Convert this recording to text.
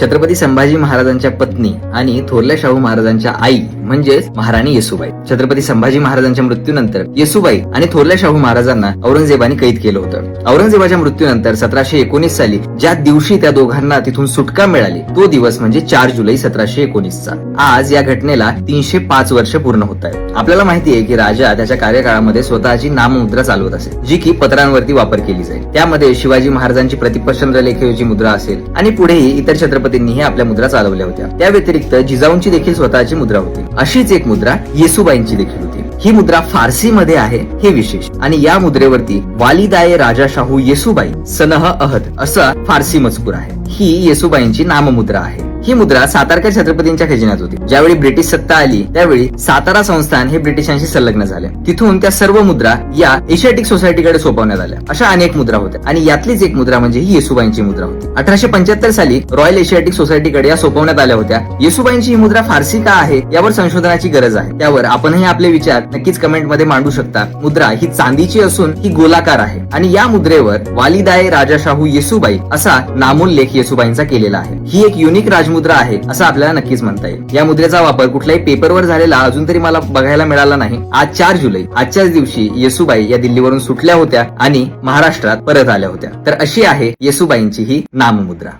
छत्रपती संभाजी महाराजांच्या पत्नी आणि थोरल्या शाहू महाराजांच्या आई म्हणजेच महाराणी येसुबाई. छत्रपती संभाजी महाराजांच्या मृत्यूनंतर येसुबाई आणि थोरल्या शाहू महाराजांना औरंगजेबाने कैद केलं होतं. औरंगजेबाच्या मृत्यूनंतर सतराशे एकोणीस साली ज्या दिवशी त्या दोघांना तिथून सुटका मिळाली तो दिवस म्हणजे चार जुलै सतराशे एकोणीसचा. आज या घटनेला तीनशे पाच वर्ष पूर्ण होत आहेत. आपल्याला माहिती आहे की राजा त्याच्या कार्यकाळामध्ये स्वतःची नाममुद्रा चालवत असेल जी की पत्रांवरती वापर केली जाईल. त्यामध्ये शिवाजी महाराजांची प्रतिपचंद्र लेखेची मुद्रा असेल आणि पुढेही इतर छत्रपतींनीही आपल्या मुद्रा चालवल्या होत्या. त्या व्यतिरिक्त जिजाऊंची देखील स्वतःची मुद्रा होती. अशीच एक मुद्रा येसुबाईंची देखील होती. ही मुद्रा फारसी मध्ये आहे हे विशेष. आणि या मुद्रेवरती वालिदाये राजा शाहू येसुबाई सनह अहद असा फारसी मजकूर आहे. ही येसुबाईंची नाममुद्रा आहे. ही मुद्रा सातारकर छत्रपतींच्या खजिन्यात होती. ज्यावेळी ब्रिटिश सत्ता आली त्यावेळी सातारा संस्थान हे ब्रिटिशांशी संलग्न झाले. तिथून त्या सर्व मुद्रा या एशियाटिक सोसायटीकडे सोपवण्यात आल्या. अशा अनेक मुद्रा होत्या. आणि यातलीच एक मुद्रा म्हणजे ही येसुबाईंची मुद्रा होती. अठराशे पंच्याहत्तर साली रॉयल एशियाटिक सोसायटीकडे या सोपवण्यात आल्या होत्या. येसुबाईंची ही मुद्रा फारसी का आहे यावर संशोधनाची गरज आहे. त्यावर आपणही आपले विचार नक्कीच कमेंटमध्ये मांडू शकता. मुद्रा ही चांदीची असून ही गोलाकार आहे. आणि या मुद्रेवर वालिदाय राजाशाहू येसुबाई असा नामोल्लेख येसुबाईंचा केलेला आहे. ही एक युनिक राजमुद्रा मुद्रा आहे असं आपल्याला नक्कीच म्हणता येईल. या मुद्रेचा वापर कुठल्याही पेपरवर झालेला अजून तरी मला बघायला मिळाला नाही. आज चार जुलै आजच्याच दिवशी येसुबाई या दिल्लीवरून सुटल्या होत्या आणि महाराष्ट्रात परत आल्या होत्या. तर अशी आहे येसुबाईंची ही नाममुद्रा.